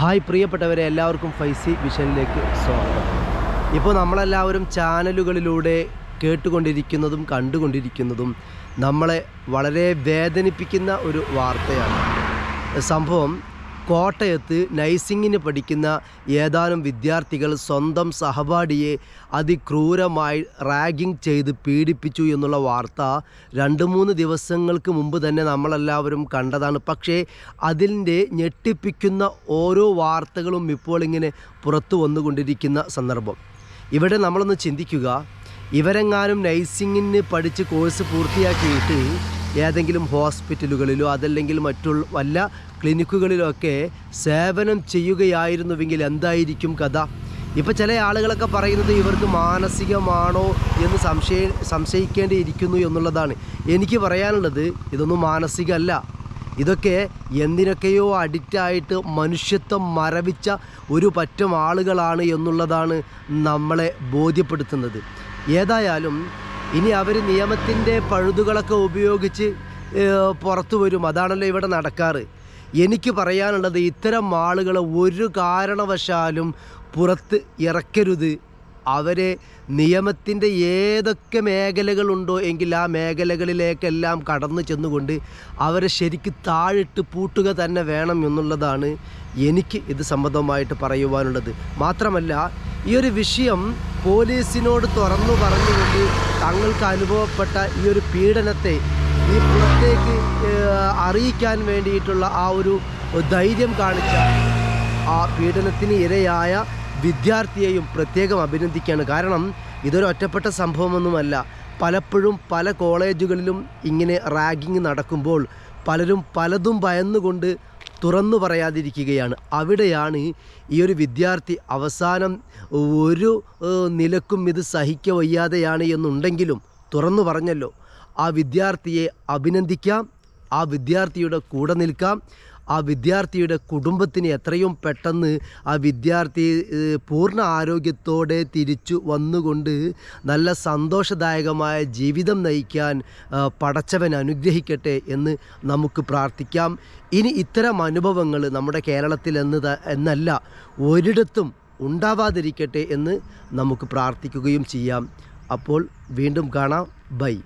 Hi പ്രിയപ്പെട്ടവരെ എല്ലാവർക്കും ഫൈസി വിഷനിലേക്ക് സ്വാഗതം. ഇപ്പോൾ നമ്മളെല്ലാവരും ചാനലുകളിലൂടെ കേട്ടുകൊണ്ടിരിക്കുന്നതും കണ്ടുകൊണ്ടിരിക്കുന്നതും നമ്മളെ വളരെ വേദനിപ്പിക്കുന്ന ഒരു വാർത്തയാണ്. സംഭവം കോട്ടയത്ത് നൈസിങ്ങിന് പഠിക്കുന്ന ഏതാനും വിദ്യാർത്ഥികൾ സ്വന്തം സഹപാഠിയെ അതിക്രൂരമായി റാഗിംഗ് ചെയ്ത് പീഡിപ്പിച്ചു എന്നുള്ള വാർത്ത രണ്ട് മൂന്ന് ദിവസങ്ങൾക്ക് മുമ്പ് തന്നെ നമ്മളെല്ലാവരും കണ്ടതാണ്. പക്ഷേ അതിന്റെ ഞെട്ടിപ്പിക്കുന്ന ഓരോ വാർത്തകളും ഇപ്പോൾ ഇങ്ങനെ പുറത്തു വന്നുകൊണ്ടിരിക്കുന്ന സന്ദർഭം. ഇവിടെ നമ്മളൊന്ന് ചിന്തിക്കുക. ഇവരെങ്ങാനും നൈസിങ്ങിന് പഠിച്ച് കോഴ്സ് പൂർത്തിയാക്കിയിട്ട് ഏതെങ്കിലും ഹോസ്പിറ്റലുകളിലോ അതല്ലെങ്കിൽ മറ്റുള്ള വല്ല ക്ലിനിക്കുകളിലോ ഒക്കെ സേവനം ചെയ്യുകയായിരുന്നുവെങ്കിൽ എന്തായിരിക്കും കഥ? ഇപ്പോൾ ചില ആളുകളൊക്കെ പറയുന്നത് ഇവർക്ക് മാനസികമാണോ എന്ന് സംശയ സംശയിക്കേണ്ടിയിരിക്കുന്നു എന്നുള്ളതാണ്. എനിക്ക് പറയാനുള്ളത് ഇതൊന്നും മാനസികമല്ല. ഇതൊക്കെ എന്തിനൊക്കെയോ അഡിക്റ്റായിട്ട് മനുഷ്യത്വം മരവിച്ച ഒരു പറ്റം ആളുകളാണ് എന്നുള്ളതാണ് നമ്മളെ ബോധ്യപ്പെടുത്തുന്നത്. ഏതായാലും ഇനി അവർ നിയമത്തിന്റെ പഴുതുകളൊക്കെ ഉപയോഗിച്ച് പുറത്തു വരും. അതാണല്ലോ ഇവിടെ നടക്കാറ്. എനിക്ക് പറയാനുള്ളത് ഇത്തരം ആളുകളെ ഒരു കാരണവശാലും പുറത്ത് ഇറക്കരുത്. അവരെ നിയമത്തിന്റെ ഏതൊക്കെ മേഖലകളുണ്ടോ എങ്കിൽ ആ മേഖലകളിലേക്കെല്ലാം കടന്നു ചെന്നുകൊണ്ട് അവരെ ശരിക്ക് താഴിട്ട് പൂട്ടുക തന്നെ വേണം എന്നുള്ളതാണ് എനിക്ക് ഇത് സംബന്ധമായിട്ട് പറയുവാനുള്ളത്. മാത്രമല്ല ഈ ഒരു വിഷയം പോലീസിനോട് തുറന്നു പറഞ്ഞുകൊണ്ട് തങ്ങൾക്ക് അനുഭവപ്പെട്ട ഈ ഒരു പീഡനത്തെ ഈ പുറത്തേക്ക് അറിയിക്കാൻ വേണ്ടിയിട്ടുള്ള ആ ഒരു ധൈര്യം കാണിച്ച ആ പീഡനത്തിന് ഇരയായ വിദ്യാർത്ഥിയെയും പ്രത്യേകം അഭിനന്ദിക്കുകയാണ്. കാരണം ഇതൊരു ഒറ്റപ്പെട്ട സംഭവമൊന്നുമല്ല. പലപ്പോഴും പല കോളേജുകളിലും ഇങ്ങനെ റാഗിങ് നടക്കുമ്പോൾ പലരും പലതും ഭയന്നുകൊണ്ട് തുറന്നു പറയാതിരിക്കുകയാണ്. അവിടെയാണ് ഈ ഒരു വിദ്യാർത്ഥി അവസാനം ഒരു നിലക്കും ഇത് സഹിക്ക വയ്യാതെയാണ് എന്നുണ്ടെങ്കിലും തുറന്നു പറഞ്ഞല്ലോ. ആ വിദ്യാർത്ഥിയെ അഭിനന്ദിക്കാം. ആ വിദ്യാർത്ഥിയുടെ കൂടെ നിൽക്കാം. ആ വിദ്യാർത്ഥിയുടെ കുടുംബത്തിന് എത്രയും പെട്ടെന്ന് ആ വിദ്യാർത്ഥി പൂർണ ആരോഗ്യത്തോടെ തിരിച്ചു വന്നുകൊണ്ട് നല്ല സന്തോഷദായകമായ ജീവിതം നയിക്കാൻ പടച്ചവൻ അനുഗ്രഹിക്കട്ടെ എന്ന് നമുക്ക് പ്രാർത്ഥിക്കാം. ഇനി ഇത്തരം അനുഭവങ്ങൾ നമ്മുടെ കേരളത്തിൽ എന്ന് എന്നല്ല ഒരിടത്തും ഉണ്ടാവാതിരിക്കട്ടെ എന്ന് നമുക്ക് പ്രാർത്ഥിക്കുകയും ചെയ്യാം. അപ്പോൾ വീണ്ടും കാണാം. ബൈ.